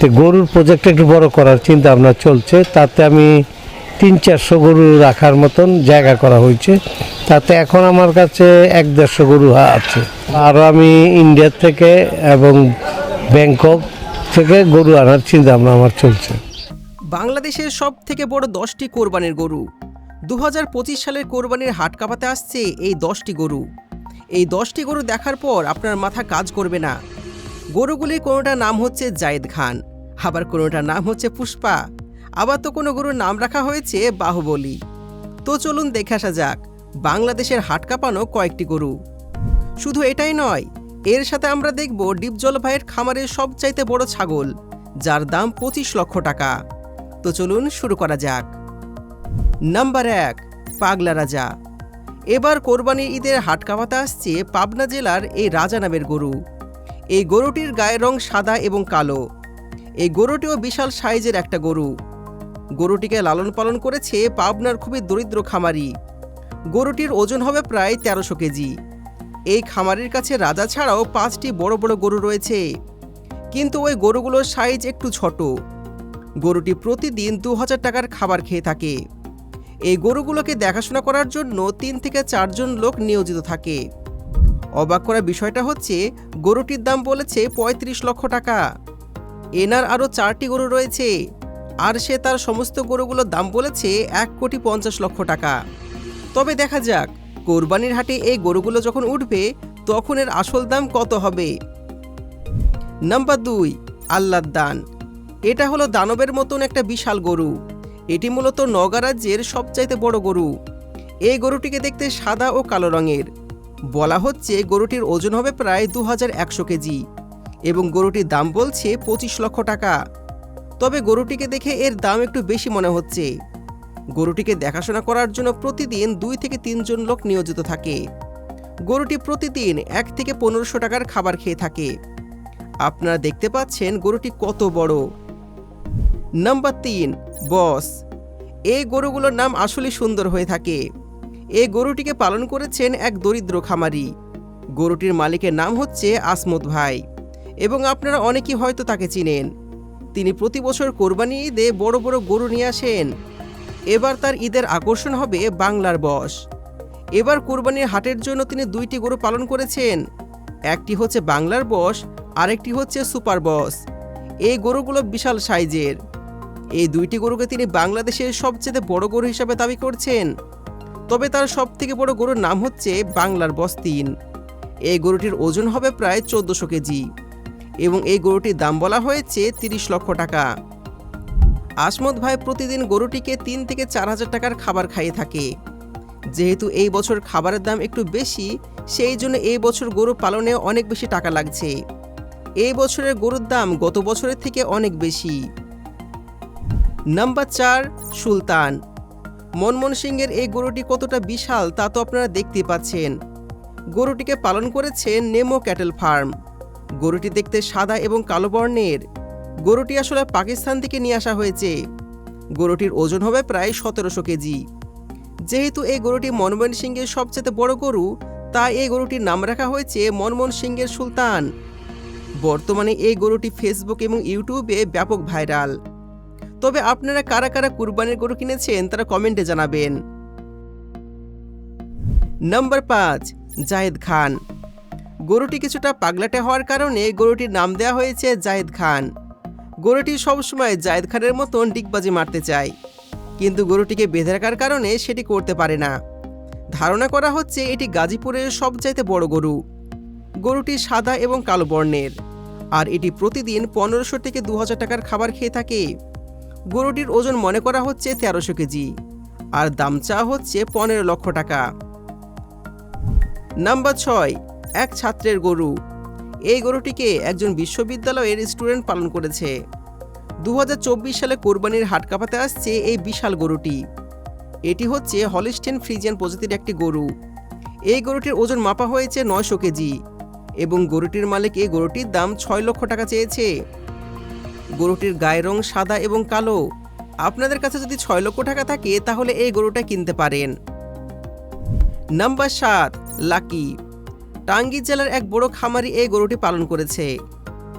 তো গরুর প্রজেক্ট একটু বড় করার চিন্তা ভাবনা চলছে। তাতে আমি তিন চারশো গরু রাখার মতন জায়গা করা হয়েছে। তাতে এখন আমার কাছে এক দেড়শো গরু আছে। আরও আমি ইন্ডিয়া থেকে এবং ব্যাংকক থেকে গরু আনার চিন্তা ভাবনা আমার চলছে। বাংলাদেশের সব থেকে বড় দশটি কোরবানির গরু। দু হাজার পঁচিশ সালের কোরবানির হাট কাঁপাতে আসছে এই দশটি গরু। এই দশটি গরু দেখার পর আপনার মাথা কাজ করবে না। গরুগুলির কোনোটার নাম হচ্ছে জায়েদ খান, আবার কোনোটার নাম হচ্ছে পুষ্পা। আবার তো কোনো গরুর নাম রাখা হয়েছে বাহুবলী। তো চলুন দেখে আসা যাক, বাংলাদেশের হাট কাঁপানো কয়েকটি গরু। শুধু এটাই নয়, এর সাথে আমরা দেখব ডিপজল ভাইয়ের খামারের সবচাইতে বড় ছাগল, যার দাম পঁচিশ লক্ষ টাকা। তো চলুন শুরু করা যাক। নাম্বার এক, পাগলা রাজা। এবার কোরবানির ঈদের হাট কামাতে আসছে পাবনা জেলার এই রাজা নামের গরু। এই গরুটির গায়ের রং সাদা এবং কালো। এই গরুটিও বিশাল সাইজের একটা গরু। গরুটিকে লালন পালন করেছে পাবনার খুবই দরিদ্র খামারি। গরুটির ওজন হবে প্রায় তেরোশো কেজি। এই খামারির কাছে রাজা ছাড়াও পাঁচটি বড় বড় গরু রয়েছে। কিন্তু ওই গরুগুলোর সাইজ একটু ছোট। গরুটি প্রতিদিন দু হাজার টাকার খাবার খেয়ে থাকে। এই গরুগুলোকে দেখাশোনা করার জন্য তিন থেকে চারজন লোক নিয়োজিত থাকে। অবাক করা বিষয়টা হচ্ছে, গরুটির দাম বলেছে পঁয়ত্রিশ লক্ষ টাকা। এনার আরও চারটি গরু রয়েছে, আর সে তার সমস্ত গরুগুলোর দাম বলেছে এক কোটি পঞ্চাশ লক্ষ টাকা। তবে দেখা যাক, কোরবানির হাটে এই গরুগুলো যখন উঠবে, তখন এর আসল দাম কত হবে? নাম্বার দুই আল্লাহ দান। এটা হলো দানবের মতন একটা বিশাল গরু। এটি মূলত নগা রাজ্যের সবচাইতে বড় গরু। এই গরুটিকে দেখতে সাদা ও কালো রঙের। বলা হচ্ছে গরুটির ওজন হবে প্রায় দু হাজার একশো কেজি এবং গরুটির দাম বলছে পঁচিশ লক্ষ টাকা। তবে গরুটিকে দেখে এর দাম একটু বেশি মনে হচ্ছে। গরুটিকে দেখাশোনা করার জন্য প্রতিদিন দুই থেকে তিনজন লোক নিয়োজিত থাকে। গরুটি প্রতিদিন এক থেকে পনেরোশো টাকার খাবার খেয়ে থাকে। আপনারা দেখতে পাচ্ছেন গরুটি কত বড়। নাম্বার তিন বস এই গরুগুলোর নাম আসলে সুন্দর হয়ে থাকে। এই গরুটিকে পালন করেছেন এক দরিদ্র খামারি। গরুটির মালিকের নাম হচ্ছে আসমত ভাই এবং আপনারা অনেকেই হয়তো তাকে চিনেন। তিনি প্রতি বছর কোরবানি ঈদে বড় বড় গরু নিয়ে আসেন। এবার তার ঈদের আকর্ষণ হবে বাংলার বস। এবার কোরবানির হাটের জন্য তিনি দুইটি গরু পালন করেছেন। একটি হচ্ছে বাংলার বস, আরেকটি হচ্ছে সুপার বস। এই গরুগুলো বিশাল সাইজের। এই দুইটি গরুকে তিনি বাংলাদেশের সবচেয়ে বড় গরু হিসাবে দাবি করছেন। তবে তার সব থেকে বড় গরুর নাম হচ্ছে বাংলার বস্তিন। এই গরুটির ওজন হবে প্রায় চোদ্দশো কেজি এবং এই গরুটির দাম বলা হয়েছে তিরিশ লক্ষ টাকা। আসমত ভাই প্রতিদিন গরুটিকে তিন থেকে চার হাজার টাকার খাবার খাইয়ে থাকে। যেহেতু এই বছর খাবারের দাম একটু বেশি, সেই জন্য এই বছর গরু পালনে অনেক বেশি টাকা লাগছে। এই বছরের গরুর দাম গত বছরের থেকে অনেক বেশি। নাম্বার চার, সুলতান। মনমোহন সিংয়ের এই গরুটি কতটা বিশাল তা তো আপনারা দেখতে পাচ্ছেন। গরুটিকে পালন করেছেন নেমো ক্যাটেল ফার্ম। গরুটি দেখতে সাদা এবং কালো বর্ণের। গরুটি আসলে পাকিস্তান থেকে নিয়ে আসা হয়েছে। গরুটির ওজন হবে প্রায় সতেরোশো কেজি। যেহেতু এই গরুটি মনমোহন সিংয়ের সবচেয়ে বড় গরু, তাই এই গরুটির নাম রাখা হয়েছে মনমোহন সিংয়ের সুলতান। বর্তমানে এই গরুটি ফেসবুক এবং ইউটিউবে ব্যাপক ভাইরাল। তবে আপনারা কারা কারা কুরবানির গরু কিনেছেন তারা কমেন্টে জানাবেন। নাম্বার পাঁচ জাহেদ খান। গরুটি কিছুটা পাগলাটে হওয়ার কারণে গরুটির নাম দেওয়া হয়েছে জাহেদ খান। গরুটি সবসময় জাহেদ খানের মতন ডিগবাজি মারতে চায়। কিন্তু গরুটিকে বেঁধে রাখার কারণে সেটি করতে পারে না। ধারণা করা হচ্ছে এটি গাজীপুরের সবচাইতে বড় গরু। গরুটি সাদা এবং কালো বর্ণের। আর এটি প্রতিদিন পনেরোশো থেকে দু হাজার টাকার খাবার খেয়ে থাকে। গরুটির ওজন মনে করা হচ্ছে তেরোশো কেজি, আর দাম চা হচ্ছে পনেরো লক্ষ টাকা। নাম্বার ছয়, এক ছাত্রের গরু। এই গরুটিকে একজন বিশ্ববিদ্যালয়ের স্টুডেন্ট পালন করেছে। দু হাজার চব্বিশ সালে কোরবানির হাট কাঁপাতে আসছে এই বিশাল গরুটি। এটি হচ্ছে হলিস্টেন ফ্রিজিয়ান প্রজাতির একটি গরু। এই গরুটির ওজন মাপা হয়েছে নয়শো কেজি, এবং গরুটির মালিক এই গরুটির দাম ছয় লক্ষ টাকা চেয়েছে। গরুটির গায়ের রং সাদা এবং কালো। আপনাদের কাছে যদি ছয় লক্ষ টাকা থাকে, তাহলে এই গরুটা কিনতে পারেন। নাম্বার সাত, লাকি। টাঙ্গী জেলার এক বড় খামারি এই গরুটি পালন করেছে।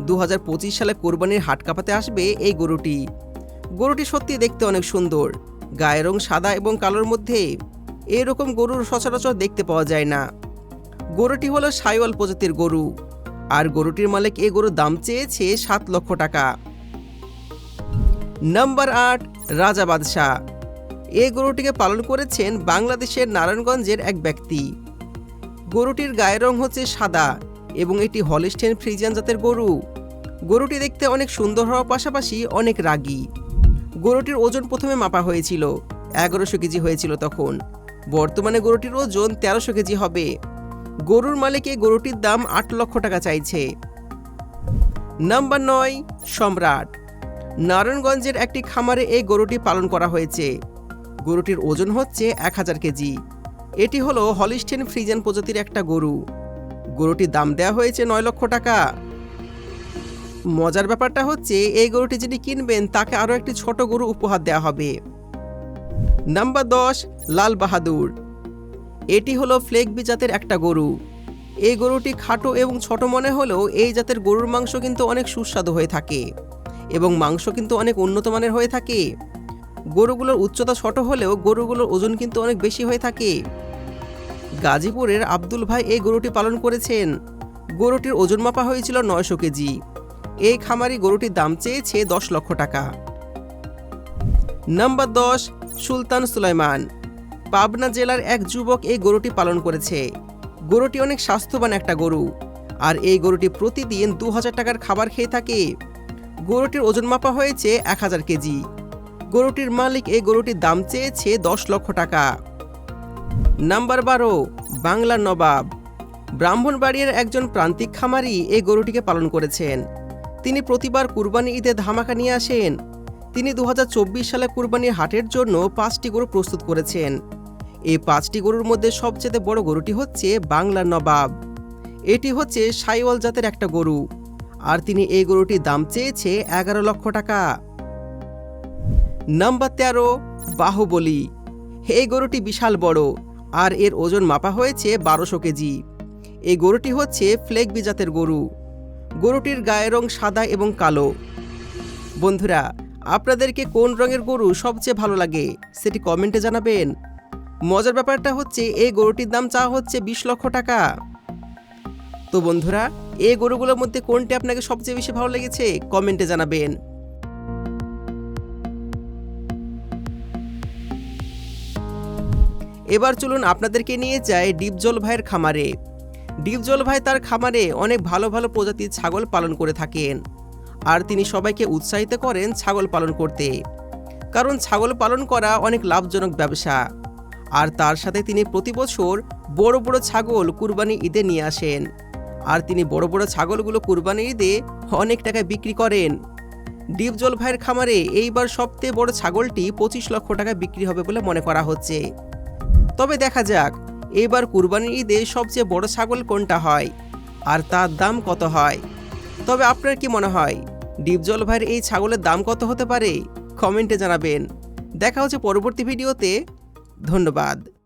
দু হাজার পঁচিশ সালে কোরবানির হাট কাপাতে আসবে এই গরুটি। গরুটি সত্যি দেখতে অনেক সুন্দর। গায়ের রং সাদা এবং কালোর মধ্যে এরকম গরুর সচরাচর দেখতে পাওয়া যায় না। গরুটি হলো সাইওয়াল প্রজাতির গরু। আর গরুটির মালিক এই গরুর দাম চেয়েছে সাত লক্ষ টাকা। নাম্বার আট, রাজা বাদশাহ। এই গরুটিকে পালন করেছেন বাংলাদেশের নারায়ণগঞ্জের এক ব্যক্তি। গরুটির গায়ের রং হচ্ছে সাদা এবং এটি হলিস্টেন ফ্রিজিয়ান জাতের গরু। গরুটি দেখতে অনেক সুন্দর হওয়ার পাশাপাশি অনেক রাগী। গরুটির ওজন প্রথমে মাপা হয়েছিল, এগারোশো কেজি হয়েছিল তখন। বর্তমানে গরুটির ওজন তেরোশো কেজি হবে। গরুর মালিকে গরুটির দাম আট লক্ষ টাকা চাইছে। নাম্বার নয়, সম্রাট। নারায়ণগঞ্জের একটি খামারে এই গরুটি পালন করা হয়েছে। গরুটির ওজন হচ্ছে এক হাজার কেজি। এটি হলো হলিস্টেন ফ্রিজেন প্রজাতির একটা গরু। গরুটির দাম দেওয়া হয়েছে নয় লক্ষ টাকা। মজার ব্যাপারটা হচ্ছে, এই গরুটি যিনি কিনবেন, তাকে আরও একটি ছোট গরু উপহার দেওয়া হবে। নাম্বার দশ, লাল বাহাদুর। এটি হলো ফ্লেগবি জাতের একটা গরু। এই গরুটি খাটো এবং ছোট মনে হলেও এই জাতের গরুর মাংস কিন্তু অনেক সুস্বাদু হয়ে থাকে। এবং মাংস কিন্তু অনেক উন্নত মানের হয়ে থাকে। গরুগুলোর উচ্চতা ছোট হলেও গরুগুলোর ওজন কিন্তু অনেক বেশি হয়ে থাকে। গাজীপুরের আব্দুল ভাই এই গরুটি পালন করেছেন। গরুটির ওজন মাপা হয়েছিল নয়শো কেজি। এই খামারি গরুটির দাম চেয়েছে দশ লক্ষ টাকা। নাম্বার দশ, সুলতান সুলাইমান। পাবনা জেলার এক যুবক এই গরুটি পালন করেছে। গরুটি অনেক স্বাস্থ্যবান একটা গরু। আর এই গরুটি প্রতিদিন দু হাজার টাকার খাবার খেয়ে থাকে। গরুটির ওজন মাপা হয়েছে এক হাজার কেজি। গরুটির মালিক এই গরুটির দাম চেয়েছে দশ লক্ষ টাকা। নাম্বার বারো বাংলার নবাব। ব্রাহ্মণবাড়িয়ার একজন প্রান্তিক খামারি এই গরুটিকে পালন করেছেন। তিনি প্রতিবার কুরবানি ঈদে ধামাকা নিয়ে আসেন। তিনি দু হাজার চব্বিশ সালে কুরবানির হাটের জন্য পাঁচটি গরু প্রস্তুত করেছেন। এই পাঁচটি গরুর মধ্যে সবচেয়ে বড় গরুটি হচ্ছে বাংলার নবাব। এটি হচ্ছে সাইওয়াল জাতের একটা গরু। আর তিনি এই গরুটির দাম চেয়েছে এগারো লক্ষ টাকা। নাম্বার তেরো, বাহুবলী। এই গরুটি বিশাল বড় আর এর ওজন মাপা হয়েছে বারোশো কেজি। এই গরুটি হচ্ছে ফ্লেগবি জাতের গরু। গরুটির গায়ের রং সাদা এবং কালো। বন্ধুরা, আপনাদেরকে কোন রঙের গরু সবচেয়ে ভালো লাগে সেটি কমেন্টে জানাবেন। মজার ব্যাপারটা হচ্ছে, এই গরুটির দাম চাওয়া হচ্ছে বিশ লক্ষ টাকা। তো বন্ধুরা, এই গরুগুলোর মধ্যে কোনটি আপনাকে সবচেয়ে বেশি ভালো লেগেছে? কমেন্টে জানাবেন। এবার চলুন আপনাদেরকে নিয়ে যায় ডিপজল ভাইয়ের খামারে। ডিপজল ভাই তার খামারে অনেক ভালো ভালো প্রজাতির ছাগল পালন করে থাকেন। আর তিনি সবাইকে উৎসাহিত করেন ছাগল পালন করতে। কারণ ছাগল পালন করা অনেক লাভজনক ব্যবসা। আর তার সাথে তিনি প্রতি বছর বড় বড় ছাগল কুরবানি ঈদে নিয়ে আসেন। আর তিনি বড় বড় ছাগলগুলো কুরবানি ঈদে অনেক টাকায় বিক্রি করেন। ডিপজল ভাইয়ের খামারে এইবার সবচেয়ে বড় ছাগলটি পঁচিশ লক্ষ টাকা বিক্রি হবে বলে মনে করা হচ্ছে। তবে দেখা যাক, এবার কুরবানির ঈদে সবচেয়ে বড় ছাগল কোনটা হয় আর তার দাম কত হয়। তবে আপনার কি মনে হয়, ডিপজল ভাইয়ের এই ছাগলের দাম কত হতে পারে? কমেন্টে জানাবেন। দেখা হচ্ছে পরবর্তী ভিডিওতে। ধন্যবাদ।